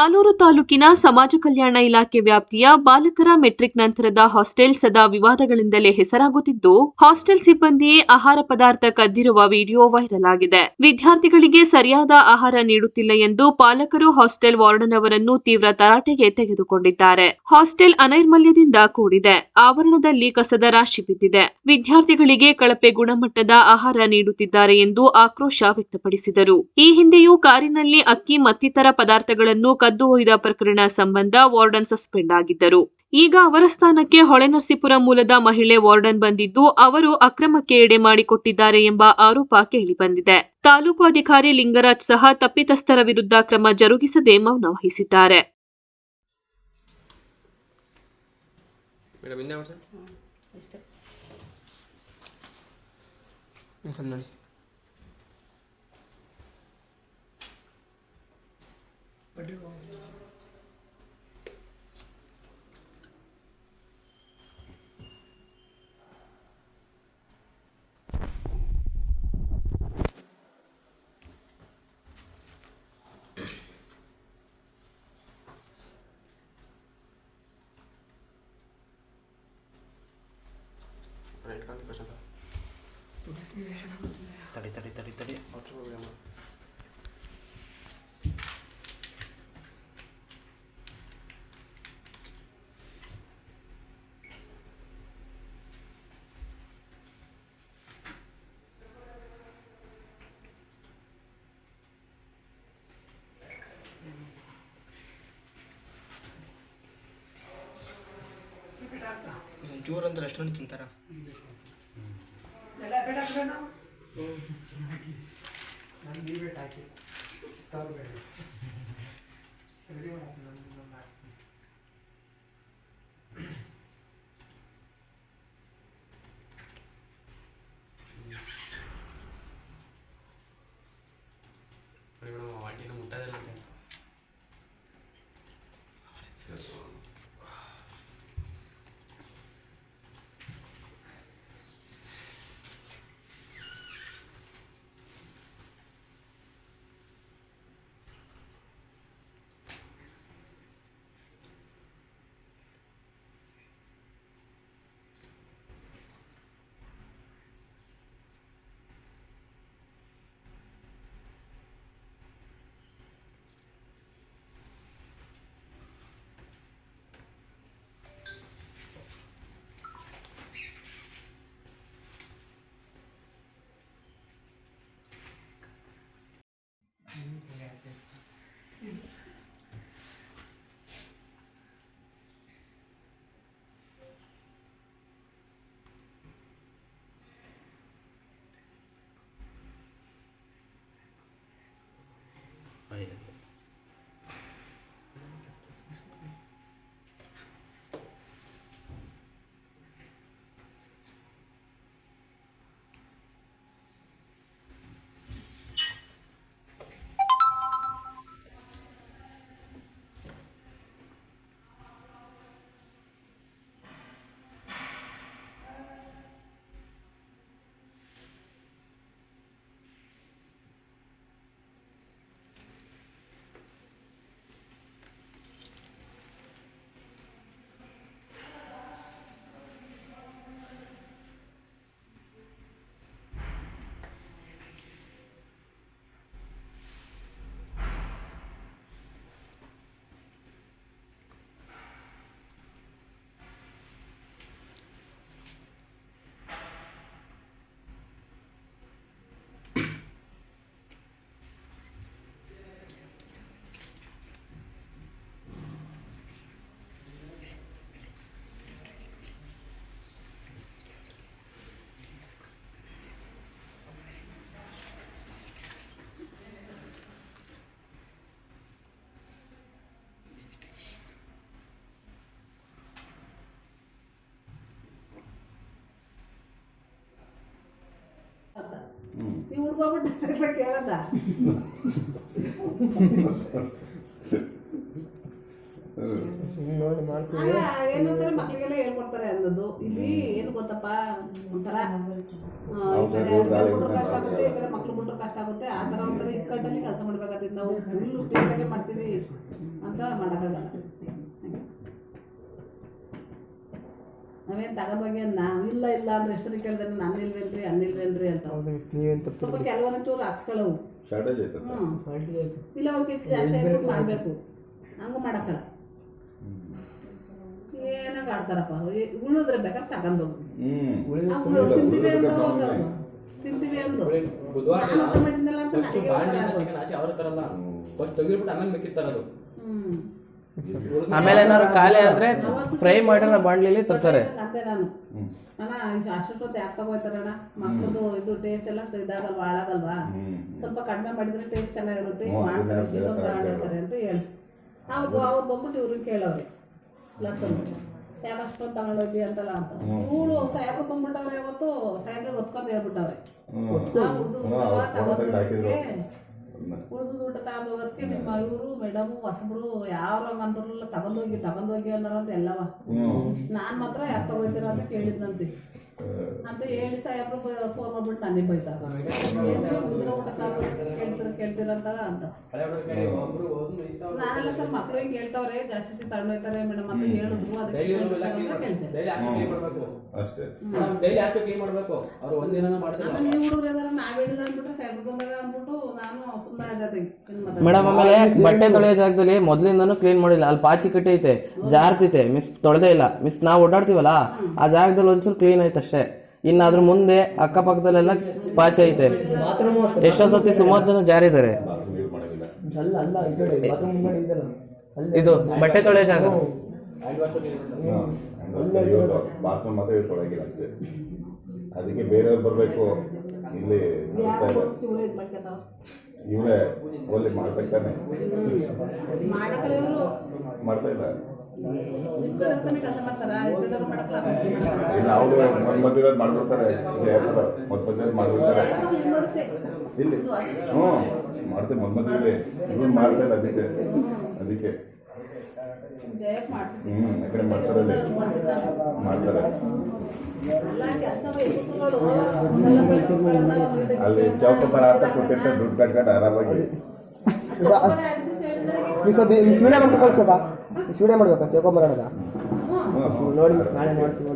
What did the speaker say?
ಆಲೂರು ತಾಲೂಕಿನ ಸಮಾಜ ಕಲ್ಯಾಣ ಇಲಾಖೆ ವ್ಯಾಪ್ತಿಯ ಬಾಲಕರ ಮೆಟ್ರಿಕ್ ನಂತರದ ಹಾಸ್ಟೆಲ್ ಸದಾ ವಿವಾದಗಳಿಂದಲೇ ಹೆಸರಾಗುತ್ತಿದ್ದು, ಹಾಸ್ಟೆಲ್ ಸಿಬ್ಬಂದಿಯೇ ಆಹಾರ ಪದಾರ್ಥ ಕದ್ದಿರುವ ವಿಡಿಯೋ ವೈರಲ್ ಆಗಿದೆ. ವಿದ್ಯಾರ್ಥಿಗಳಿಗೆ ಸರಿಯಾದ ಆಹಾರ ನೀಡುತ್ತಿಲ್ಲ ಎಂದು ಪಾಲಕರು ಹಾಸ್ಟೆಲ್ ವಾರ್ಡನ್ ಅವರನ್ನು ತೀವ್ರ ತರಾಟೆಗೆ ತೆಗೆದುಕೊಂಡಿದ್ದಾರೆ. ಹಾಸ್ಟೆಲ್ ಅನೈರ್ಮಲ್ಯದಿಂದ ಕೂಡಿದೆ. ಆವರಣದಲ್ಲಿ ಕಸದ ರಾಶಿ ಬಿದ್ದಿದೆ. ವಿದ್ಯಾರ್ಥಿಗಳಿಗೆ ಕಳಪೆ ಗುಣಮಟ್ಟದ ಆಹಾರ ನೀಡುತ್ತಿದ್ದಾರೆ ಎಂದು ಆಕ್ರೋಶ ವ್ಯಕ್ತಪಡಿಸಿದರು. ಈ ಹಿಂದೆಯೂ ಕಾರಿನಲ್ಲಿ ಅಕ್ಕಿ ಮತ್ತಿತರ ಪದಾರ್ಥಗಳನ್ನು ಕದ್ದು ಒಯ್ದ ಪ್ರಕರಣ ಸಂಬಂಧ ವಾರ್ಡನ್ ಸಸ್ಪೆಂಡ್ ಆಗಿದ್ದರು. ಈಗ ಅವರ ಸ್ಥಾನಕ್ಕೆ ಹೊಳೆನರಸೀಪುರ ಮೂಲದ ಮಹಿಳೆ ವಾರ್ಡನ್ ಬಂದಿದ್ದು ಅವರು ಅಕ್ರಮಕ್ಕೆ ಎಡೆ ಮಾಡಿಕೊಟ್ಟಿದ್ದಾರೆ ಎಂಬ ಆರೋಪ ಕೇಳಿಬಂದಿದೆ ತಾಲೂಕು ಅಧಿಕಾರಿ ಲಿಂಗರಾಜ್ ಸಹ ತಪ್ಪಿತಸ್ಥರ ವಿರುದ್ಧ ಕ್ರಮ ಜರುಗಿಸದೆ ಮೌನ ವಹಿಸಿದ್ದಾರೆ. Madam ಹಿಂದೆ ಮಾಡ್ಸ ಇಷ್ಟೇ ಸ್ವಲ್ಪ ನೋಡಿ ರೈಟ್ ಕಾಲ್ ಕ್ವಶನ್ ತಡಿ ತಡಿ ತಡಿ ತಡಿ ನಾನು ಹೋಗಿ ಹಾಕಿ ಮೇಡಮ್ ನೀವು ಹುಡ್ಕೋಬಿಟ್ಟು ಕೇಳದ? ಏನಂತಾರೆ ಮಕ್ಳಿಗೆಲ್ಲ ಹೇಳ್ಕೊಡ್ತಾರೆ ಅನ್ನೋದು ಇಲ್ಲಿ ಏನು ಗೊತ್ತಪ್ಪ? ಒಂಥರ ಕಷ್ಟ ಆಗುತ್ತೆ ಈ ಕಡೆ ಮಕ್ಳು ಬಿಟ್ರು ಕಷ್ಟ ಆಗುತ್ತೆ. ಆ ಥರ ಒಂಥರ ಇಕ್ಕಟ್ಟಲ್ಲಿ ಕೆಲಸ ಮಾಡ್ಬೇಕಾಗತ್ತೆ. ನಾವು ಫುಲ್ ಮಾಡ್ತೀವಿ. ಅಂತ ಮಾಡೋಕ್ಕಾಗಲ್ಲ. ನಾವೇನು ತಗೊಂಡೋಗಿ ನಾವು ಇಲ್ಲ ಇಲ್ಲ ಅಂದ್ರೆ ಹೆಸರು ಕೇಳಿದ್ರೆ ನಾನು ಇಲ್ವೇನ್ರಿ ಅನ್ನಿಲ್ವೇನ್ರಿ ಅಂತ. ಸ್ವಲ್ಪ ಕೆಲವೊಂದು ಚೂರು ಹಾಕ್ಸ್ಕೊಳ್ಳವು. ಹ್ಞೂ ಇಲ್ಲ ಅವ್ರಿಗೆ ಜಾಸ್ತಿ ಹಾಕ್ಬಿಟ್ಟು ಮಾಡಬೇಕು. ಹಂಗೂ ಮಾಡಕ್ಕಲ್ಲ. ಏನಾಗ ಆಡ್ತಾರಪ್ಪ ಉಳಿದ್ರೆ ಬೇಕಾದ್ರೆ ತಗೊಂಡು ತಿಂತೀವಿ ಅಂತ ಹೋಗೋದು. ತಿಂತೀವಿ ಅಂದು ನಾನು ಊಟ ಮಾಡಿದ್ನಲ್ಲ ಅಂತ ನನಗೆ ಫಸ್ಟ್ ತೆಗಿದ್ಬಿಟ್ಟು ಆಮೇಲೆ ಮಿಕ್ಕಿರ್ತಾರದು ಆಮೇಲೆ ಏನಾದ್ರು ಖಾಲಿ ಆದ್ರೆ ಫ್ರೈ ಮಾಡಿರೋ ಬಾಣ್ಲಿಲಿ ತರ್ತಾರೆ. ಅಂತೆ ನಾನು. ಅಣ್ಣ ಅಷ್ಟೊತ್ತು ಯಾಕೆ ತಗೋಯ್ತಾರಣ್ಣ ಮಕ್ಕಳದು ಇದು ಟೇಸ್ಟ್ ಎಲ್ಲ ಇದಾಗಲ್ವಾ ಹಾಳಾಗಲ್ವಾ. ಸ್ವಲ್ಪ ಕಡಿಮೆ ಮಾಡಿದ್ರೆ ಟೇಸ್ಟ್ ಚೆನ್ನಾಗಿರುತ್ತೆ ಮಾಡ್ತಾರೆ ತಗೊಂಡಿರ್ತಾರೆ ಅಂತ ಹೇಳಿ. ಅವ್ರು ಅವ್ರು ಬಂದ್ಬಿಟ್ಟು ಇವ್ರಿಗೆ ಕೇಳವ್ರೆ. ಲಕ್ಕನ್ ಯಾಕೆ ಅಷ್ಟೊಂದು ತಗೊಂಡೋಗಿ ಅಂತಲ್ಲ ಅಂತ. ಇವಳು ಸಾಯಬ್ರು ಬಂದ್ಬಿಟ್ಟವ್ರೆ ಇವತ್ತು ಸಾಯಬ್ರಿಗೆ ಒತ್ಕೊಂಡು ಹೇಳ್ಬಿಟ್ಟವ್ರೆ. ಉಳಿದು ಊಟ ತಗೊಂಡೋಗೋದಕ್ಕೆ ನಿಮ್ಮ ಇವರು ಮೇಡಮ್ ಹೊಸಬ್ರು ಯಾವ ಅಂದ್ರಲ್ಲ ತಗೊಂಡೋಗಿ ತಗೊಂಡೋಗಿ ಅನ್ನೋರು ಅಂತ ಎಲ್ಲವ ನಾನು ಮಾತ್ರ ಯಾಕೆ ತಗೋತೀರ ಅಂತ ಕೇಳಿದ್ನಂತೆ. ಅಂತ ಹೇಳಿ ಸಾಹೇಬ್ರು ಫೋನ್ ಮಾಡ್ಬಿಟ್ಟು ನನಗೆ ಬೈತಾರ ಕೇಳ್ತೀರ ಕೇಳ್ತೀರ ಅಂತ ಅಂತ. ನಾನೆಲ್ಲ ಸರ್ ಮಕ್ಳು ಹಿಂಗೆ ಹೇಳ್ತಾವ್ರೆ ಜಾಸ್ತಿ ಜಾಸ್ತಿ ತಗೊಂಡೋಗ್ತಾರೆ ಮೇಡಮ್ ಅಂತ ಹೇಳಿದ್ರು ಅದಕ್ಕೆ ಮಾಡ್ಬೇಕು ಅಷ್ಟೇ. ಡೈಲಿ ಹಾಕಿ ಕ್ಲೀನ್ ಮಾಡ್ಬೇಕು ಅವ್ರು ಒಂದಿನ ಮಾಡ್ತಾರೆ ಆಮೇಲೆ ನೀವು ಹುಡುಗರು ಅಂದ್ಬಿಟ್ಟು ಸಾಹೇಬ್ರು ಬಂದಾಗ ಅಂದ್ಬಿಟ್ಟು ನಾನು ಸುಮ್ಮನೆ ಇದ್ದೆ. ಮೇಡಮ್ ಆಮೇಲೆ ಬಟ್ಟೆ ತೊಳೆಯೋ ಜಾಗದಲ್ಲಿ ಮೊದ್ಲಿಂದನೂ ಕ್ಲೀನ್ ಮಾಡಿಲ್ಲ. ಅಲ್ಲಿ ಪಾಚಿ ಕಟ್ಟೈತೆ ಜಾರ್ತೈತೆ ಮಿಸ್ ತೊಳೆದೇ ಇಲ್ಲ. ಮಿಸ್ ನಾವು ಓಡಾಡ್ತೀವಲ್ಲ ಆ ಜಾಗದಲ್ಲಿ ಒಂಚೂರು ಕ್ಲೀನ್ ಐತೆ ಅಷ್ಟೇ. ಇನ್ನು ಅದ್ರ ಮುಂದೆ ಅಕ್ಕಪಕ್ಕದಲ್ಲೆಲ್ಲ ಪಾಚಿ ಐತೆ. ಎಷ್ಟೋ ಸತಿ ಸುಮಾರು ಜನ ಜಾರಿದ್ದಾರೆ. ಬಾತ್ರೂಮ್ ಯೂಸ್ ಮಾಡೋದಿಲ್ಲ ಇದು ಬಟ್ಟೆ ತೊಳೆಯೋ ಜಾಗ. ಬಾತ್ರೂಮ್ ಮಾತ್ರ ಮಾಡೋಗಿಲ್ಲ ಅಷ್ಟೇ. ಅದಕ್ಕೆ ಬೇರೆಯವ್ರು ಬರಬೇಕು. ಇಲ್ಲಿ ಮಾಡ್ಕೊತಾವ ಓಲಿ ಮಾಡ್ಬೇಕಾನೆ. ಮಾಡ್ತಾ ಮಾಡಕ್ಕಲ್ಲ ಇಲ್ಲ ಅವರು ಮೊದ್ ಮಧ್ಯದಲ್ಲಿ ಮಾಡ್ಬಿಡ್ತಾರೆ. ಜಯಪುರ ಮೊದ್ ಮಧ್ಯದಲ್ಲಿ ಮಾಡ್ಬಿಡ್ತಾರೆ. ಇಲ್ಲಿ. ಹ್ಞೂ ಮಾಡ್ತೇವೆ ಮೊದ್ ಮಧ್ಯದಲ್ಲಿ. ಇವ್ರು ಮಾಡ್ತಾ ಇಲ್ಲ ಅದಕ್ಕೆ. ಅದಕ್ಕೆ. ಹ್ಞೂ ಮಾಡ್ತಾರೆ ಮಾಡ್ತಾರೆ. ಅಲ್ಲ ಚೌಕಪರ ಆಟ ಕೂತಿರ್ತಾರೆ ದುಡ್ಡು ಕಟ್ಕೊಂಡು ಆರಾಮಾಗಿ. ಚೌಕಬಾರ ಈ ಸದ್ಯ ಈ ಕಳ್ಸೋದಾ ಈ ಮಾಡ್ಬೇಕಾ? ಚೌಕ ಬರೋಣ ಹ್ಞೂ ಹ್ಞೂ ಹ್ಞೂ ನೋಡಿ ನಾಳೆ ಮಾಡ್ತೀನಿ